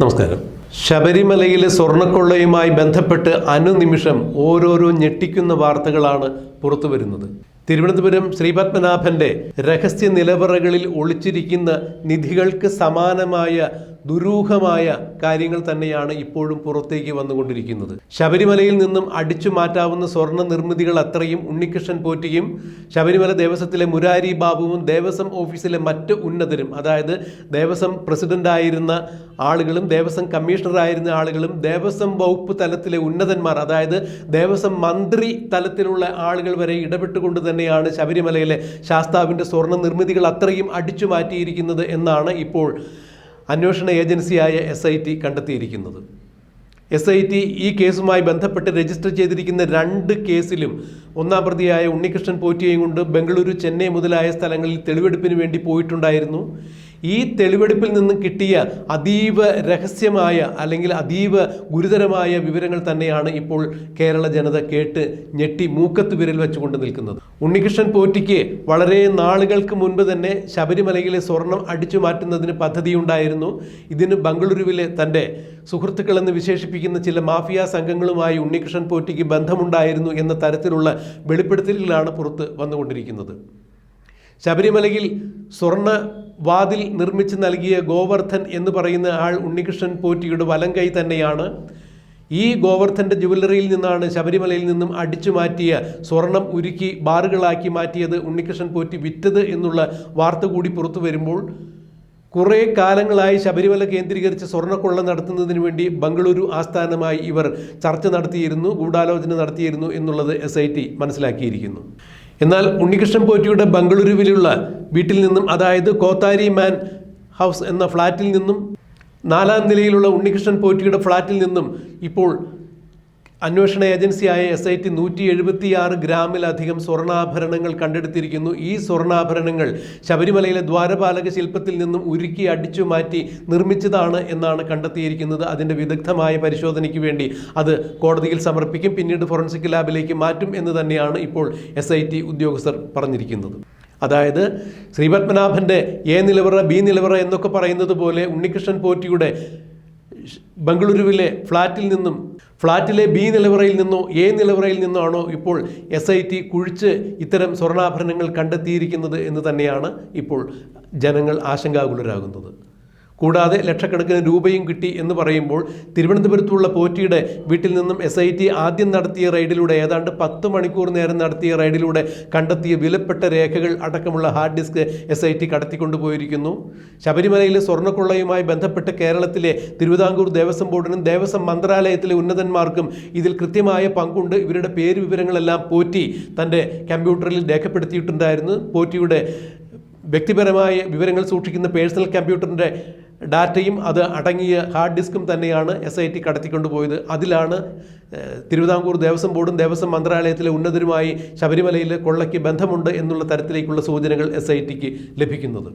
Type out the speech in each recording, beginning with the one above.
നമസ്കാരം. ശബരിമലയിലെ സ്വർണക്കൊള്ളയുമായി ബന്ധപ്പെട്ട് അനുനിമിഷം ഓരോരോ ഞെട്ടിക്കുന്ന വാർത്തകളാണ് പുറത്തു വരുന്നത്. തിരുവനന്തപുരം ശ്രീപത്മനാഭന്റെ രഹസ്യ നിലവറകളിൽ ഒളിച്ചിരിക്കുന്ന നിധികൾക്ക് സമാനമായ ദുരൂഹമായ കാര്യങ്ങൾ തന്നെയാണ് ഇപ്പോഴും പുറത്തേക്ക് വന്നുകൊണ്ടിരിക്കുന്നത്. ശബരിമലയിൽ നിന്നും അടിച്ചു മാറ്റാവുന്ന സ്വർണ നിർമ്മിതികൾ അത്രയും ഉണ്ണികൃഷ്ണൻ പോറ്റിയും ശബരിമല ദേവസ്വത്തിലെ മുരാരി ബാബുവും ദേവസ്വം ഓഫീസിലെ മറ്റ് ഉന്നതരും അതായത് ദേവസ്വം പ്രസിഡന്റായിരുന്ന ആളുകളും ദേവസ്വം കമ്മീഷണറായിരുന്ന ആളുകളും ദേവസ്വം വകുപ്പ് തലത്തിലെ ഉന്നതന്മാർ അതായത് ദേവസ്വം മന്ത്രി തലത്തിലുള്ള ആളുകൾ വരെ ഇടപെട്ടുകൊണ്ട് തന്നെയാണ് ശബരിമലയിലെ ശാസ്താവിന്റെ സ്വർണ നിർമ്മിതികൾ അത്രയും അടിച്ചു മാറ്റിയിരിക്കുന്നത് എന്നാണ് ഇപ്പോൾ അന്വേഷണ ഏജൻസിയായ എസ് ഐ ടി കണ്ടെത്തിയിരിക്കുന്നത്. എസ് ഐ ടി ഈ കേസുമായി ബന്ധപ്പെട്ട് രജിസ്റ്റർ ചെയ്തിരിക്കുന്ന രണ്ട് കേസിലും ഒന്നാം പ്രതിയായ ഉണ്ണികൃഷ്ണൻ പോറ്റിയെയും കൊണ്ട് ബംഗളൂരു ചെന്നൈ മുതലായ സ്ഥലങ്ങളിൽ തെളിവെടുപ്പിന് വേണ്ടി പോയിട്ടുണ്ടായിരുന്നു. ഈ തെളിവെടുപ്പിൽ നിന്ന് കിട്ടിയ അതീവ രഹസ്യമായ അല്ലെങ്കിൽ അതീവ ഗുരുതരമായ വിവരങ്ങൾ തന്നെയാണ് ഇപ്പോൾ കേരള ജനത കേട്ട് ഞെട്ടി മൂക്കത്ത് വിരൽ വെച്ചുകൊണ്ട് നിൽക്കുന്നത്. ഉണ്ണികൃഷ്ണൻ പോറ്റിക്ക് വളരെ നാളുകൾക്ക് മുൻപ് തന്നെ ശബരിമലയിലെ സ്വർണം അടിച്ചു മാറ്റുന്നതിന് പദ്ധതിയുണ്ടായിരുന്നു. ഇതിന് ബംഗളൂരുവിലെ തന്റെ സുഹൃത്തുക്കളെന്ന് വിശേഷിപ്പിക്കുന്ന ചില മാഫിയ സംഘങ്ങളുമായി ഉണ്ണികൃഷ്ണൻ പോറ്റിക്ക് ബന്ധമുണ്ടായിരുന്നു എന്ന തരത്തിലുള്ള വെളിപ്പെടുത്തലുകളാണ് പുറത്ത് വന്നുകൊണ്ടിരിക്കുന്നത്. ശബരിമലയിൽ സ്വർണ വാതിൽ നിർമ്മിച്ച് നൽകിയ ഗോവർദ്ധൻ എന്ന് പറയുന്ന ആൾ ഉണ്ണികൃഷ്ണൻ പോറ്റിയുടെ വലം കൈ തന്നെയാണ്. ഈ ഗോവർദ്ധന്റെ ജുവല്ലറിയിൽ നിന്നാണ് ശബരിമലയിൽ നിന്നും അടിച്ചു മാറ്റിയ സ്വർണം ഉരുക്കി ബാറുകളാക്കി മാറ്റിയത് ഉണ്ണികൃഷ്ണൻ പോറ്റി വിറ്റത് എന്നുള്ള വാർത്ത കൂടി പുറത്തു വരുമ്പോൾ കുറേ കാലങ്ങളായി ശബരിമല കേന്ദ്രീകരിച്ച് സ്വർണക്കൊള്ള നടത്തുന്നതിന് വേണ്ടി ബംഗളൂരു ആസ്ഥാനമായി ഇവർ ചർച്ച നടത്തിയിരുന്നു ഗൂഢാലോചന നടത്തിയിരുന്നു എന്നുള്ളത് എസ് മനസ്സിലാക്കിയിരിക്കുന്നു. എന്നാൽ ഉണ്ണികൃഷ്ണൻ പോറ്റിയുടെ ബംഗളൂരുവിലുള്ള വീട്ടിൽ നിന്നും അതായത് കോത്താരി മാൻ ഹൗസ് എന്ന ഫ്ലാറ്റിൽ നിന്നും നാലാം നിലയിലുള്ള ഉണ്ണികൃഷ്ണൻ പോറ്റിയുടെ ഫ്ലാറ്റിൽ നിന്നും ഇപ്പോൾ അന്വേഷണ ഏജൻസിയായ എസ് ഐ ടി നൂറ്റി എഴുപത്തിയാറ് ഗ്രാമിലധികം സ്വർണാഭരണങ്ങൾ കണ്ടെടുത്തിരിക്കുന്നു. ഈ സ്വർണാഭരണങ്ങൾ ശബരിമലയിലെ ദ്വാരപാലക ശില്പത്തിൽ നിന്നും ഉരുക്കി അടിച്ചു മാറ്റി നിർമ്മിച്ചതാണ് എന്നാണ് കണ്ടെത്തിയിരിക്കുന്നത്. അതിന്റെ വിദഗ്ധമായ പരിശോധനയ്ക്ക് വേണ്ടി അത് കോടതിയിൽ സമർപ്പിക്കും. പിന്നീട് ഫോറൻസിക് ലാബിലേക്ക് മാറ്റും എന്ന് തന്നെയാണ് ഇപ്പോൾ എസ് ഉദ്യോഗസ്ഥർ പറഞ്ഞിരിക്കുന്നത്. അതായത് ശ്രീപത്മനാഭന്റെ എ നിലവറ ബി നിലവറ എന്നൊക്കെ പറയുന്നത് പോലെ ഉണ്ണികൃഷ്ണൻ പോറ്റിയുടെ ബംഗളൂരുവിലെ ഫ്ലാറ്റിൽ നിന്നും ഫ്ലാറ്റിലെ ബി നിലവറയിൽ നിന്നോ എ നിലവറയിൽ നിന്നോ ആണോ ഇപ്പോൾ എസ് ഐ ടി കുഴിച്ച് ഇത്തരം സ്വർണാഭരണങ്ങൾ കണ്ടെത്തിയിരിക്കുന്നത് എന്ന് തന്നെയാണ് ഇപ്പോൾ ജനങ്ങൾ ആശങ്കാകുലരാകുന്നത്. കൂടാതെ ലക്ഷക്കണക്കിന് രൂപയും കിട്ടി എന്ന് പറയുമ്പോൾ തിരുവനന്തപുരത്തുള്ള പോറ്റിയുടെ വീട്ടിൽ നിന്നും എസ് ഐ ടി ആദ്യം നടത്തിയ റൈഡിലൂടെ ഏതാണ്ട് പത്ത് മണിക്കൂർ നേരം നടത്തിയ റൈഡിലൂടെ കണ്ടെത്തിയ വിലപ്പെട്ട രേഖകൾ അടക്കമുള്ള hard disk S I T കടത്തിക്കൊണ്ടുപോയിരിക്കുന്നു. ശബരിമലയിലെ സ്വർണക്കൊള്ളയുമായി ബന്ധപ്പെട്ട് കേരളത്തിലെ തിരുവിതാംകൂർ ദേവസ്വം ബോർഡിനും ദേവസ്വം മന്ത്രാലയത്തിലെ ഉന്നതന്മാർക്കും ഇതിൽ കൃത്യമായ പങ്കുണ്ട്. ഇവരുടെ പേര് വിവരങ്ങളെല്ലാം പോറ്റി തന്റെ കമ്പ്യൂട്ടറിൽ രേഖപ്പെടുത്തിയിട്ടുണ്ടായിരുന്നു. പോറ്റിയുടെ വ്യക്തിപരമായ വിവരങ്ങൾ സൂക്ഷിക്കുന്ന പേഴ്സണൽ കമ്പ്യൂട്ടറിന്റെ ഡാറ്റയും അത് അടങ്ങിയ ഹാർഡ് ഡിസ്കും തന്നെയാണ് എസ് ഐ ടി കടത്തിക്കൊണ്ടുപോയത് അതിലാണ് തിരുവിതാംകൂർ ദേവസ്വം ബോർഡും ദേവസ്വം മന്ത്രാലയത്തിലെ ഉന്നതരുമായി ശബരിമലയിൽ കൊള്ളയ്ക്ക് ബന്ധമുണ്ട് എന്നുള്ള തരത്തിലേക്കുള്ള സൂചനകൾ എസ് ഐ ടിക്ക് ലഭിക്കുന്നത്.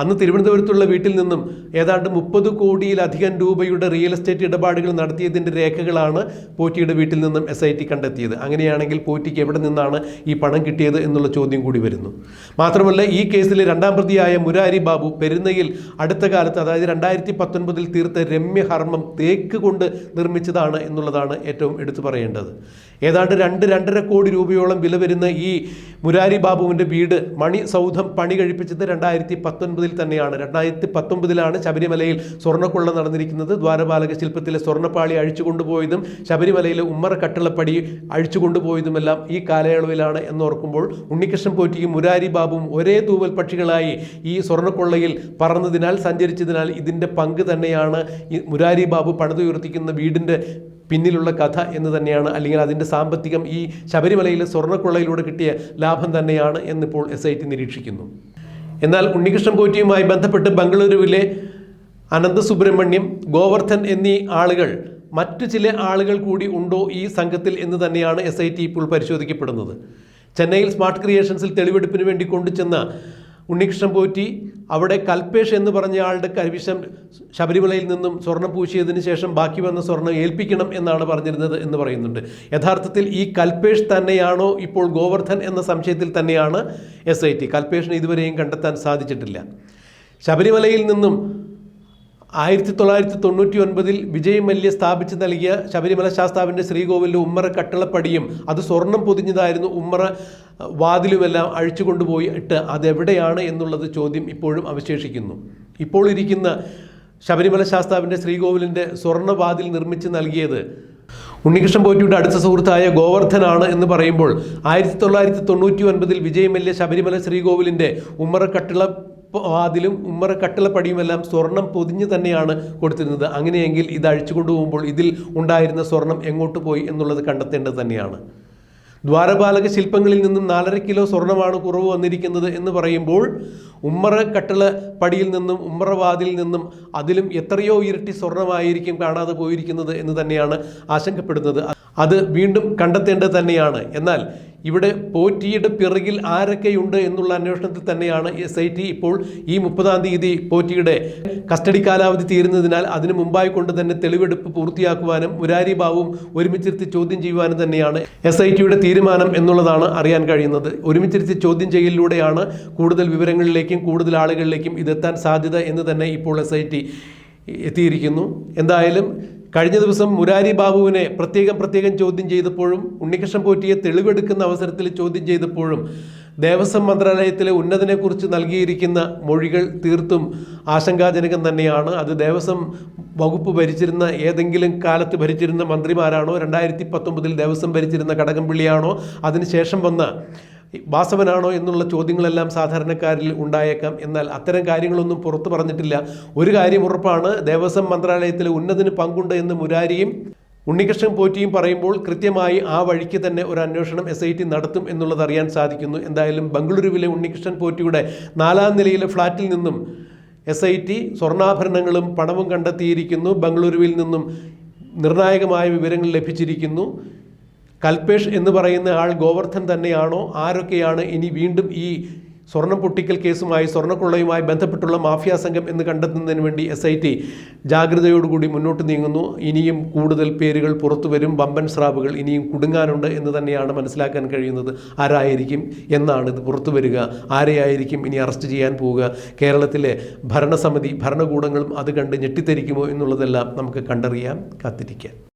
അന്ന് തിരുവനന്തപുരത്തുള്ള വീട്ടിൽ നിന്നും ഏതാണ്ട് മുപ്പത് കോടിയിലധികം രൂപയുടെ റിയൽ എസ്റ്റേറ്റ് ഇടപാടുകൾ നടത്തിയതിന്റെ രേഖകളാണ് പോറ്റിയുടെ വീട്ടിൽ നിന്നും എസ് ഐ ടി കണ്ടെത്തിയത്. അങ്ങനെയാണെങ്കിൽ പോറ്റിക്ക് എവിടെ നിന്നാണ് ഈ പണം കിട്ടിയത് എന്നുള്ള ചോദ്യം കൂടി വരുന്നു. മാത്രമല്ല ഈ കേസിലെ രണ്ടാം പ്രതിയായ മുരാരി ബാബു പെരുന്നയിൽ അടുത്ത കാലത്ത് അതായത് രണ്ടായിരത്തി പത്തൊൻപതിൽ തീർത്ത രമ്യഹർമ്മം തേക്ക് കൊണ്ട് നിർമ്മിച്ചതാണ് എന്നുള്ളതാണ് ഏറ്റവും എടുത്തു പറയേണ്ടത്. ഏതാണ്ട് രണ്ട് രണ്ടര കോടി രൂപയോളം വില വരുന്ന ഈ മുരാരി ബാബുവിന്റെ വീട് മണി സൗധം പണി കഴിപ്പിച്ചത് രണ്ടായിരത്തി പത്തൊൻപതിൽ തന്നെയാണ്. രണ്ടായിരത്തി പത്തൊൻപതിലാണ് ശബരിമലയിൽ സ്വർണക്കൊള്ള നടന്നിരിക്കുന്നത്. ദ്വാരപാലക ശില്പത്തിലെ സ്വർണപ്പാളി അഴിച്ചു കൊണ്ടുപോയതും ശബരിമലയിലെ ഉമ്മറ കട്ടിളപ്പടി അഴിച്ചു കൊണ്ടുപോയതുമെല്ലാം ഈ കാലയളവിലാണ് എന്നോർക്കുമ്പോൾ ഉണ്ണികൃഷ്ണൻ പോറ്റിയും മുരാരി ബാബുവും ഒരേ തൂവൽ പക്ഷികളായി ഈ സ്വർണക്കൊള്ളയിൽ പറന്നതിനാൽ സഞ്ചരിച്ചതിനാൽ ഇതിന്റെ പങ്ക് തന്നെയാണ് ഈ മുരാരി ബാബു പണിതുയർത്തിക്കുന്ന വീടിന്റെ പിന്നിലുള്ള കഥ എന്ന് തന്നെയാണ് അല്ലെങ്കിൽ അതിന്റെ സാമ്പത്തികം ഈ ശബരിമലയിലെ സ്വർണക്കൊള്ളയിലൂടെ കിട്ടിയ ലാഭം തന്നെയാണ് എന്നിപ്പോൾ എസ് ഐ ടി നിരീക്ഷിക്കുന്നു. എന്നാൽ ഉണ്ണികൃഷ്ണൻ പോറ്റിയുമായി ബന്ധപ്പെട്ട് ബംഗളൂരുവിലെ അനന്ത സുബ്രഹ്മണ്യം ഗോവർദ്ധൻ എന്നീ ആളുകൾ മറ്റു ചില ആളുകൾ കൂടി ഉണ്ടോ ഈ സംഘത്തിൽ എന്ന് തന്നെയാണ് എസ് ഇപ്പോൾ പരിശോധിക്കപ്പെടുന്നത്. ചെന്നൈയിൽ സ്മാർട്ട് ക്രിയേഷൻസിൽ തെളിവെടുപ്പിന് വേണ്ടി കൊണ്ടുചെന്ന ഉണ്ണികൃഷ്ണൻ പോറ്റി അവിടെ കൽപേഷ് എന്ന് പറഞ്ഞ ആളുടെ കരിവിശം ശബരിമലയിൽ നിന്നും സ്വർണം പൂശിയതിന് ശേഷം ബാക്കി വന്ന സ്വർണം ഏൽപ്പിക്കണം എന്നാണ് പറഞ്ഞിരുന്നത് എന്ന് പറയുന്നുണ്ട്. യഥാർത്ഥത്തിൽ ഈ കൽപേഷ് തന്നെയാണോ ഇപ്പോൾ ഗോവർദ്ധൻ എന്ന സംശയത്തിൽ തന്നെയാണ് എസ് ഐ ടി കൽപേഷിനെ ഇതുവരെയും കണ്ടെത്താൻ സാധിച്ചിട്ടില്ല. ശബരിമലയിൽ നിന്നും ആയിരത്തി തൊള്ളായിരത്തി തൊണ്ണൂറ്റി ഒൻപതിൽ വിജയ് മല്യ സ്ഥാപിച്ച് നൽകിയ ശബരിമല ശാസ്താവിന്റെ ശ്രീകോവിലിന്റെ ഉമ്മറ കട്ടിളപ്പടിയും അത് സ്വർണം പൊതിഞ്ഞതായിരുന്നു ഉമ്മറ വാതിലുമെല്ലാം അഴിച്ചു കൊണ്ടുപോയി ഇട്ട് അതെവിടെയാണ് എന്നുള്ളത് ചോദ്യം ഇപ്പോഴും അവശേഷിക്കുന്നു. ഇപ്പോൾ ഇരിക്കുന്ന ശബരിമല ശാസ്താവിന്റെ ശ്രീകോവിലിന്റെ സ്വർണവാതിൽ നിർമ്മിച്ച് നൽകിയത് ഉണ്ണികൃഷ്ണൻ പോറ്റിയുടെ അടുത്ത സുഹൃത്തായ ഗോവർദ്ധനാണ് എന്ന് പറയുമ്പോൾ ആയിരത്തി തൊള്ളായിരത്തി തൊണ്ണൂറ്റി ഒൻപതിൽ വിജയ് മല്യ ശബരിമല ശ്രീകോവിലിന്റെ ഉമ്മറ കട്ടിള വാതിലും ഉമ്മറ കട്ടിളപ്പടിയുമെല്ലാം സ്വർണം പൊതിഞ്ഞ് തന്നെയാണ് കൊടുത്തിരുന്നത്. അങ്ങനെയെങ്കിൽ ഇത് അഴിച്ചു കൊണ്ടുപോകുമ്പോൾ ഇതിൽ ഉണ്ടായിരുന്ന സ്വർണം എങ്ങോട്ട് പോയി എന്നുള്ളത് കണ്ടെത്തേണ്ടത് തന്നെയാണ്. ദ്വാരപാലക ശില്പങ്ങളിൽ നിന്നും നാലര കിലോ സ്വർണമാണ് കുറവ് വന്നിരിക്കുന്നത് എന്ന് പറയുമ്പോൾ ഉമ്മറ കട്ടിള പടിയിൽ നിന്നും ഉമ്മറവാതിൽ നിന്നും അതിലും എത്രയോ ഇരട്ടി സ്വർണമായിരിക്കും കാണാതെ പോയിരിക്കുന്നത് എന്ന് തന്നെയാണ് ആശങ്കപ്പെടുന്നത്. അത് വീണ്ടും കണ്ടെത്തേണ്ടത് തന്നെയാണ്. എന്നാൽ ഇവിടെ പോറ്റിയുടെ പിറകിൽ ആരൊക്കെയുണ്ട് എന്നുള്ള അന്വേഷണത്തിൽ തന്നെയാണ് എസ് ഐ ടി ഇപ്പോൾ ഈ മുപ്പതാം തീയതി പോറ്റിയുടെ കസ്റ്റഡി കാലാവധി തീരുന്നതിനാൽ അതിനു മുമ്പായി കൊണ്ട് തന്നെ തെളിവെടുപ്പ് പൂർത്തിയാക്കുവാനും മുരാരി ബാബുവും ഒരുമിച്ചിരുത്തി ചോദ്യം ചെയ്യുവാനും തന്നെയാണ് എസ് ഐ ടിയുടെ തീരുമാനം എന്നുള്ളതാണ് അറിയാൻ കഴിയുന്നത്. ഒരുമിച്ചിരുത്തി ചോദ്യം ചെയ്യലിലൂടെയാണ് കൂടുതൽ വിവരങ്ങളിലേക്കും കൂടുതൽ ആളുകളിലേക്കും ഇതെത്താൻ സാധ്യത എന്ന് തന്നെ ഇപ്പോൾ എസ് ഐ ടി എത്തിയിരിക്കുന്നു. എന്തായാലും കഴിഞ്ഞ ദിവസം മുരാരി ബാബുവിനെ പ്രത്യേകം പ്രത്യേകം ചോദ്യം ചെയ്തപ്പോഴും ഉണ്ണികൃഷ്ണൻ പോറ്റിയെ തെളിവെടുക്കുന്ന അവസരത്തിൽ ചോദ്യം ചെയ്തപ്പോഴും ദേവസ്വം മന്ത്രാലയത്തിലെ ഉന്നതനെക്കുറിച്ച് നൽകിയിരിക്കുന്ന മൊഴികൾ തീർത്തും ആശങ്കാജനകം തന്നെയാണ്. അത് ദേവസ്വം വകുപ്പ് ഭരിച്ചിരുന്ന ഏതെങ്കിലും കാലത്ത് ഭരിച്ചിരുന്ന മന്ത്രിമാരാണോ? രണ്ടായിരത്തി പത്തൊമ്പതിൽ ദേവസ്വം ഭരിച്ചിരുന്ന കടകംപള്ളിയാണോ? അതിനുശേഷം വന്ന വാസവനാണോ എന്നുള്ള ചോദ്യങ്ങളെല്ലാം സാധാരണക്കാരിൽ ഉണ്ടായേക്കാം. എന്നാൽ അത്തരം കാര്യങ്ങളൊന്നും പുറത്തു പറഞ്ഞിട്ടില്ല. ഒരു കാര്യം ഉറപ്പാണ് ദേവസ്വം മന്ത്രാലയത്തിലെ ഉന്നതിന് പങ്കുണ്ട് എന്ന് മുരാരിയും ഉണ്ണികൃഷ്ണൻ പോറ്റിയും പറയുമ്പോൾ കൃത്യമായി ആ വഴിക്ക് തന്നെ ഒരു അന്വേഷണം എസ് ഐ ടി നടത്തും എന്നുള്ളത് അറിയാൻ സാധിക്കുന്നു. എന്തായാലും ബംഗളൂരുവിലെ ഉണ്ണികൃഷ്ണൻ പോറ്റിയുടെ നാലാം നിലയിലെ ഫ്ളാറ്റിൽ നിന്നും എസ് ഐ ടി സ്വർണാഭരണങ്ങളും പണവും കണ്ടെത്തിയിരിക്കുന്നു. ബംഗളൂരുവിൽ നിന്നും നിർണായകമായ വിവരങ്ങൾ ലഭിച്ചിരിക്കുന്നു. കൽപേഷ് എന്ന് പറയുന്ന ആൾ ഗോവർദ്ധൻ തന്നെയാണോ? ആരൊക്കെയാണ് ഇനി വീണ്ടും ഈ സ്വർണം പൊട്ടിക്കൽ കേസുമായി സ്വർണക്കൊള്ളയുമായി ബന്ധപ്പെട്ടുള്ള മാഫിയ സംഘം എന്ന് കണ്ടെത്തുന്നതിന് വേണ്ടി എസ് ഐ ടി ജാഗ്രതയോടുകൂടി മുന്നോട്ട് നീങ്ങുന്നു. ഇനിയും കൂടുതൽ പേരുകൾ പുറത്തു വരും. വമ്പൻ സ്രാവുകൾ ഇനിയും കുടുങ്ങാനുണ്ട് എന്ന് തന്നെയാണ് മനസ്സിലാക്കാൻ കഴിയുന്നത്. ആരായിരിക്കും? എന്നാണ് ഇത് പുറത്തു വരിക. ആരെയായിരിക്കും ഇനി അറസ്റ്റ് ചെയ്യാൻ പോവുക? കേരളത്തിലെ ഭരണസമിതി ഭരണകൂടങ്ങളും അത് കണ്ട് ഞെട്ടിത്തരിക്കുമോ എന്നുള്ളതെല്ലാം നമുക്ക് കണ്ടറിയാം കാത്തിരിക്കാം.